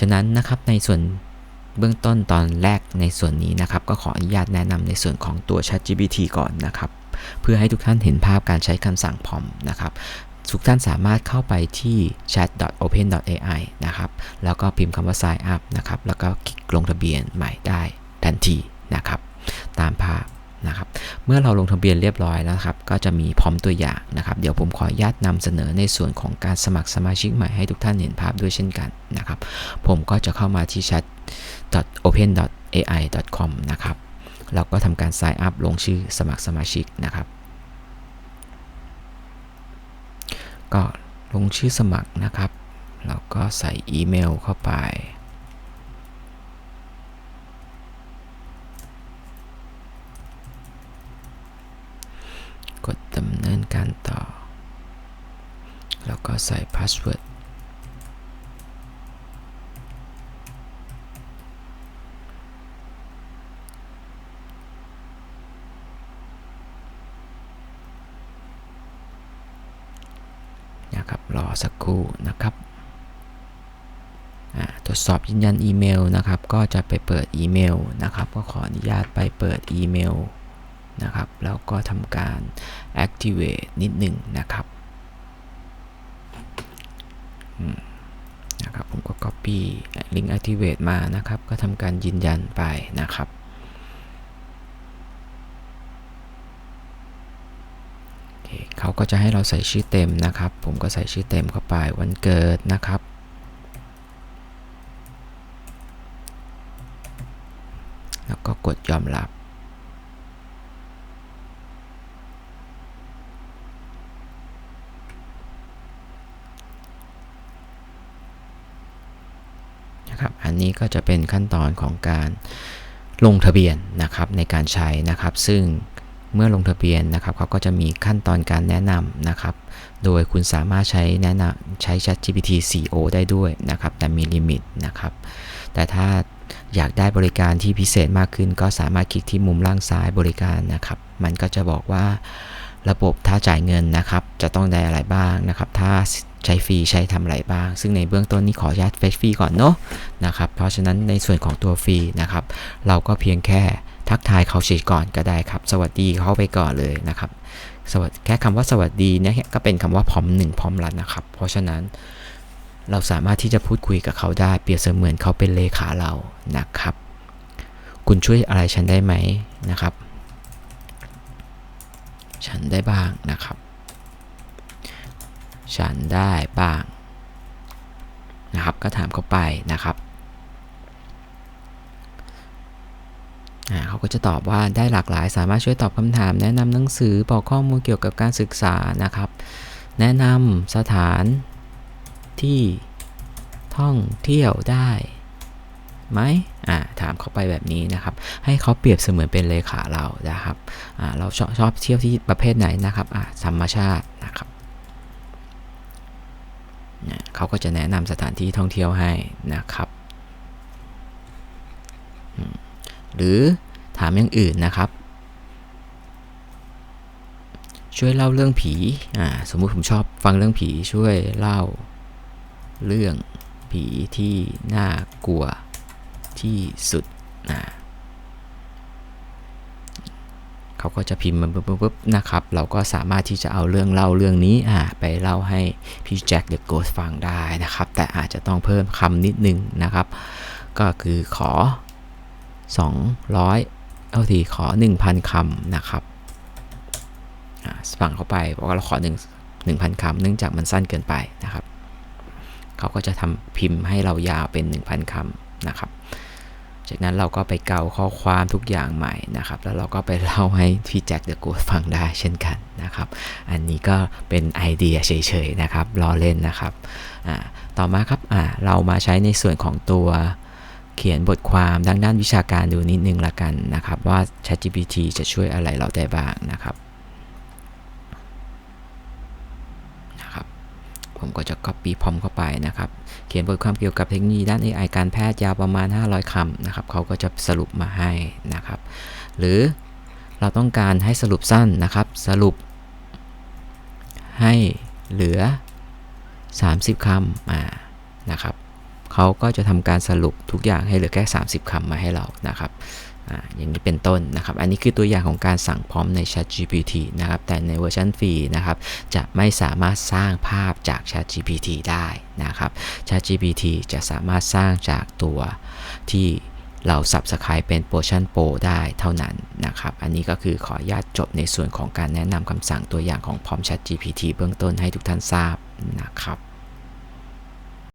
ฉะนั้นนะครับในส่วนเบื้องต้นตอนแรกในส่วนนี้นะครับ ก็ขออนุญาตแนะนำในส่วนของตัว ChatGPT ก่อนนะครับ เพื่อให้ทุกท่านเห็นภาพการใช้คำสั่งพร้อมนะครับทุกท่านสามารถเข้าไปที่ chat.open.ai นะครับ แล้วก็พิมพ์คำว่า sign up นะครับ แล้วก็คลิกลงทะเบียนใหม่ได้ทันทีนะครับ ตามภาพ นะครับ เมื่อเราลงทะเบียนเรียบร้อยแล้วครับ ก็จะมีพร้อมตัวอย่างนะครับ เดี๋ยวผมขออนุญาตนำเสนอในส่วนของการสมัครสมาชิกใหม่ให้ทุกท่านเห็นภาพด้วยเช่นกันนะครับ ผมก็จะเข้ามาที่ chat.open.ai.com นะครับ เราก็ทำการ sign up ลงชื่อสมัครสมาชิกนะครับ ก็ลงชื่อสมัครนะครับแล้วก็ใส่อีเมลเข้าไป กดดำเนิน การต่อ แล้วก็ใส่พาสเวิร์ดนะครับรอสักครู่นะครับตรวจสอบยืนยันอีเมลนะครับ ก็จะไปเปิดอีเมลนะครับ ก็ขออนุญาตไปเปิดอีเมล นะครับ แล้วก็ทำการ activate นิดหนึ่งนะครับนะครับ ผมก็ copy ลิงก์ activate มานะครับ ก็ทำการยืนยันไปนะครับเขาก็จะให้เราใส่ชื่อเต็มนะครับ ผมก็ใส่ชื่อเต็มเข้าไปวันเกิดนะครับแล้วก็กดยอมรับ นะครับ อันนี้ก็จะเป็นขั้นตอนของการลงทะเบียนนะครับในการใช้นะครับ ซึ่งเมื่อลงทะเบียนนะครับเขาก็จะมีขั้นตอนการแนะนำนะครับ โดยคุณสามารถใช้แนะนำใช้ ChatGPT 4o ได้ด้วยนะครับ แต่มีลิมิตนะครับ แต่ถ้าอยากได้บริการที่พิเศษมากขึ้น ก็สามารถคลิกที่มุมล่างซ้ายบริการนะครับ มันก็จะบอกว่า ระบบถ้าจ่ายเงินนะครับ จะต้องได้อะไรบ้างนะครับ ถ้าใช้ฟรีใช้ทำอะไรบ้าง ซึ่งในเบื้องต้นนี้ขออนุญาตเฟซฟรีก่อนเนาะนะครับ เพราะฉะนั้นในส่วนของตัวฟรีนะครับ เราก็เพียงแค่ทักทายเขาเฉยก่อนก็ได้ครับ สวัสดีเขาไปก่อนเลยนะครับสวัสแค่คำว่าสวัสดีเนี่ยก็เป็นคำว่าพร้อมหนึ่งพร้อมรันนะครับ เพราะฉะนั้นเราสามารถที่จะพูดคุยกับเขาได้ เปรียบเสมือนเขาเป็นเลขาเรานะครับ คุณช่วยอะไรฉันได้ไหมนะครับ ฉันได้บ้างนะครับ ฉันได้บ้างนะครับ ก็ถามเขาไปนะครับเขาก็จะตอบว่าได้หลากหลาย สามารถช่วยตอบคำถาม แนะนำหนังสือบอกข้อมูลเกี่ยวกับการศึกษานะครับ แนะนำสถานที่ท่องเที่ยวได้ ไหมอ่าถามเขาไปแบบนี้นะครับ ให้เขาเปรียบเสมือนเป็นเลขาเรานะครับอ่าเราชอบชอบเที่ยวที่ประเภทไหนนะครับอ่าธรรมชาตินะครับเขาก็จะแนะนำสถานที่ท่องเที่ยวให้นะครับ หรือถามอย่างอื่นนะครับ ช่วยเล่าเรื่องผีอ่าสมมุติผมชอบฟังเรื่องผีช่วยเล่าเรื่องผีที่น่ากลัว ที่สุดนะเขาก็จะพิมพ์มาปุ๊บๆนะครับ เราก็สามารถที่จะเอาเรื่องเล่าเรื่องนี้อ่าไปเล่าให้พี่แจ็คเดอะโกสฟังได้นะครับ แต่อาจจะต้องเพิ่มคำนิดนึงนะครับ ก็คือขอ 200เอาทีขอ 1,000คำนะครับฝั่งเข้าไปบอกว่าเราขอ1 1,000คำเนื่องจากมันสั้นเกินไปนะครับ เขาก็จะทำพิมพ์ให้เรายาวเป็น 1,000คำนะครับ จากนั้นเราก็ไปเกาข้อความทุกอย่างใหม่นะครับ แล้วเราก็ไปเล่าให้พี่แจ็คเดอะกูดฟังได้เช่นกันนะครับ อันนี้ก็เป็นไอเดียเฉยๆนะครับล้อเล่นนะครับ ต่อมาครับเรามาใช้ในส่วนของตัวเขียนบทความด้านด้านวิชาการดูนิดนึงละกันนะครับ ว่า ChatGPT จะช่วยอะไรเราได้บ้างนะครับนะครับ ผม ก็จะ copy พร้อมเข้าไปนะครับ เขียนบทความเกี่ยวกับเทคโนโลยีด้าน AI การแพทย์ยาวประมาณ 500คำนะครับเขาก็จะสรุปมาให้นะครับ หรือเราต้องการให้สรุปสั้นนะครับ สรุป ให้เหลือ 30คำมานะครับเขาก็จะทำการสรุปทุกอย่างให้เหลือแค่ 30คำมาให้เรานะครับ อ่าอย่างนี้เป็นต้นนะครับ อันนี้คือตัวอย่างของการสั่งพร้อมใน ChatGPT นะครับ แต่ในเวอร์ชันฟรีนะครับ จะไม่สามารถสร้างภาพจาก ChatGPT ได้นะครับ ChatGPT จะสามารถสร้างจากตัวที่เรา Subscribe เป็น Portion Pro ได้เท่านั้นนะครับ อันนี้ก็คือขออนุญาตจบในส่วนของการแนะนำคำสั่งตัวอย่างของพร้อม ChatGPT เบื้องต้นให้ทุกท่านทราบนะครับ